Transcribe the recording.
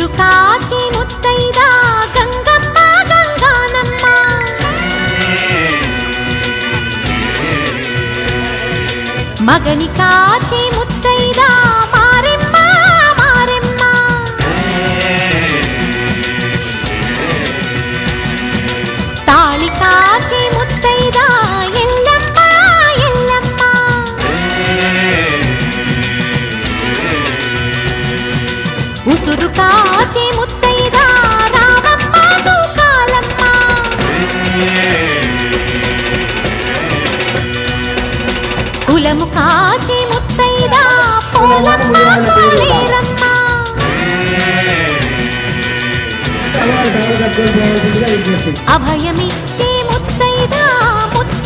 ఉసురు కాచి ముత్తైదా గంగమ్మ గంగానమ్మ. మగని కాచి ముత్త ఉసురు కాచి ముత్తైదా రామమ్మ తూకాలమ్మ కులము కాచి ముత్తైదా పోలమ్మ అభయమిచ్చే ముత్తైదా ముత్త